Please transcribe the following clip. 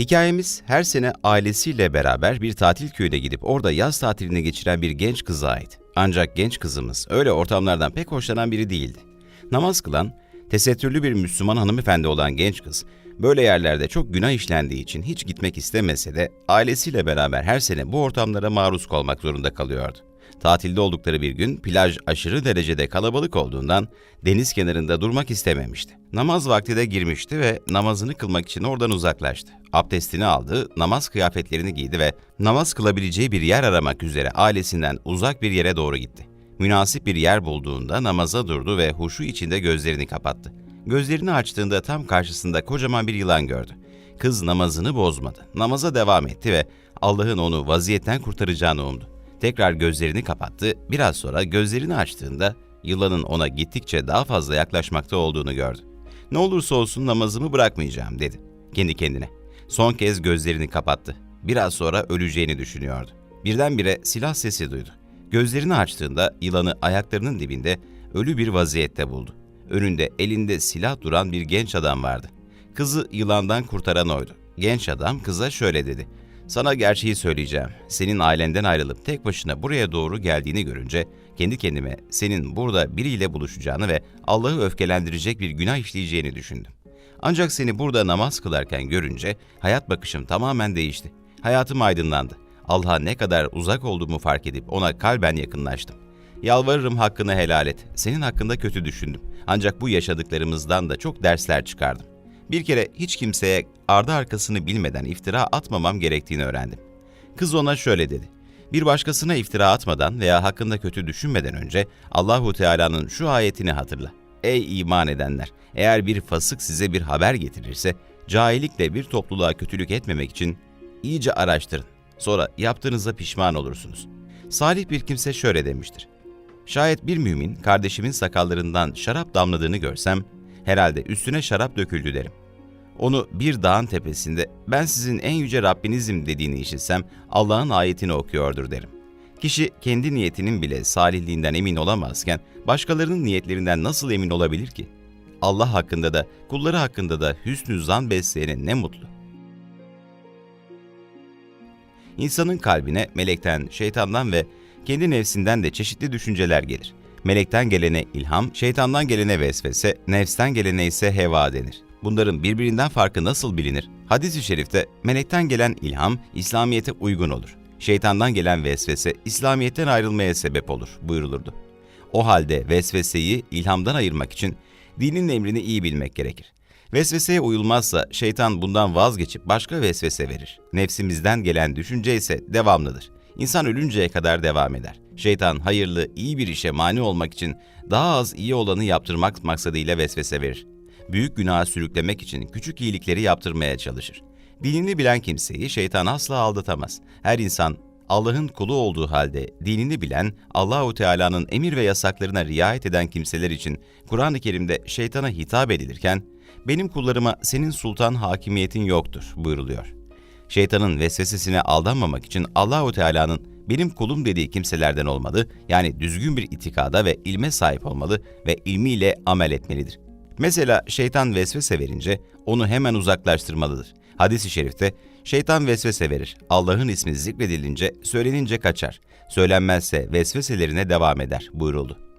Hikayemiz her sene ailesiyle beraber bir tatil köyüne gidip orada yaz tatilini geçiren bir genç kıza ait. Ancak genç kızımız öyle ortamlardan pek hoşlanan biri değildi. Namaz kılan, tesettürlü bir Müslüman hanımefendi olan genç kız, böyle yerlerde çok günah işlendiği için hiç gitmek istemese de ailesiyle beraber her sene bu ortamlara maruz kalmak zorunda kalıyordu. Tatilde oldukları bir gün plaj aşırı derecede kalabalık olduğundan deniz kenarında durmak istememişti. Namaz vakti de girmişti ve namazını kılmak için oradan uzaklaştı. Abdestini aldı, namaz kıyafetlerini giydi ve namaz kılabileceği bir yer aramak üzere ailesinden uzak bir yere doğru gitti. Münasip bir yer bulduğunda namaza durdu ve huşu içinde gözlerini kapattı. Gözlerini açtığında tam karşısında kocaman bir yılan gördü. Kız namazını bozmadı. Namaza devam etti ve Allah'ın onu vaziyetten kurtaracağını umdu. Tekrar gözlerini kapattı. Biraz sonra gözlerini açtığında yılanın ona gittikçe daha fazla yaklaşmakta olduğunu gördü. Ne olursa olsun namazımı bırakmayacağım dedi kendi kendine. Son kez gözlerini kapattı. Biraz sonra öleceğini düşünüyordu. Birdenbire silah sesi duydu. Gözlerini açtığında yılanı ayaklarının dibinde ölü bir vaziyette buldu. Önünde elinde silah duran bir genç adam vardı. Kızı yılandan kurtaran oydu. Genç adam kıza şöyle dedi. Sana gerçeği söyleyeceğim. Senin ailenden ayrılıp tek başına buraya doğru geldiğini görünce kendi kendime senin burada biriyle buluşacağını ve Allah'ı öfkelendirecek bir günah işleyeceğini düşündüm. Ancak seni burada namaz kılarken görünce hayat bakışım tamamen değişti. Hayatım aydınlandı. Allah'a ne kadar uzak olduğumu fark edip ona kalben yakınlaştım. Yalvarırım hakkını helal et. Senin hakkında kötü düşündüm. Ancak bu yaşadıklarımızdan da çok dersler çıkardım. Bir kere hiç kimseye ardı arkasını bilmeden iftira atmamam gerektiğini öğrendim. Kız ona şöyle dedi. Bir başkasına iftira atmadan veya hakkında kötü düşünmeden önce Allahu Teala'nın şu ayetini hatırla. Ey iman edenler! Eğer bir fasık size bir haber getirirse, cahillikle bir topluluğa kötülük etmemek için iyice araştırın. Sonra yaptığınıza pişman olursunuz. Salih bir kimse şöyle demiştir. Şayet bir mümin kardeşimin sakallarından şarap damladığını görsem, herhalde üstüne şarap döküldü derim. Onu bir dağın tepesinde ben sizin en yüce Rabbinizim dediğini işitsem Allah'ın ayetini okuyordur derim. Kişi kendi niyetinin bile salihliğinden emin olamazken başkalarının niyetlerinden nasıl emin olabilir ki? Allah hakkında da kulları hakkında da hüsnü zan besleyene ne mutlu. İnsanın kalbine melekten, şeytandan ve kendi nefsinden de çeşitli düşünceler gelir. Melekten gelene ilham, şeytandan gelene vesvese, nefsten gelene ise heva denir. Bunların birbirinden farkı nasıl bilinir? Hadis-i şerifte melekten gelen ilham İslamiyete uygun olur. Şeytandan gelen vesvese İslamiyet'ten ayrılmaya sebep olur buyurulurdu. O halde vesveseyi ilhamdan ayırmak için dinin emrini iyi bilmek gerekir. Vesveseye uyulmazsa şeytan bundan vazgeçip başka vesvese verir. Nefsimizden gelen düşünce ise devamlıdır. İnsan ölünceye kadar devam eder. Şeytan hayırlı, iyi bir işe mani olmak için daha az iyi olanı yaptırmak maksadıyla vesvese verir. Büyük günaha sürüklemek için küçük iyilikleri yaptırmaya çalışır. Dinini bilen kimseyi şeytan asla aldatamaz. Her insan Allah'ın kulu olduğu halde dinini bilen, Allahu Teala'nın emir ve yasaklarına riayet eden kimseler için Kur'an-ı Kerim'de şeytana hitap edilirken, benim kullarıma senin sultan hakimiyetin yoktur buyuruluyor. Şeytanın vesvesesine aldanmamak için Allahu Teala'nın benim kulum dediği kimselerden olmalı, yani düzgün bir itikada ve ilme sahip olmalı ve ilmiyle amel etmelidir. Mesela şeytan vesvese verince onu hemen uzaklaştırmalıdır. Hadis-i şerifte şeytan vesvese verir. Allah'ın ismi zikredilince, söylenince kaçar. Söylenmezse vesveselerine devam eder buyuruldu.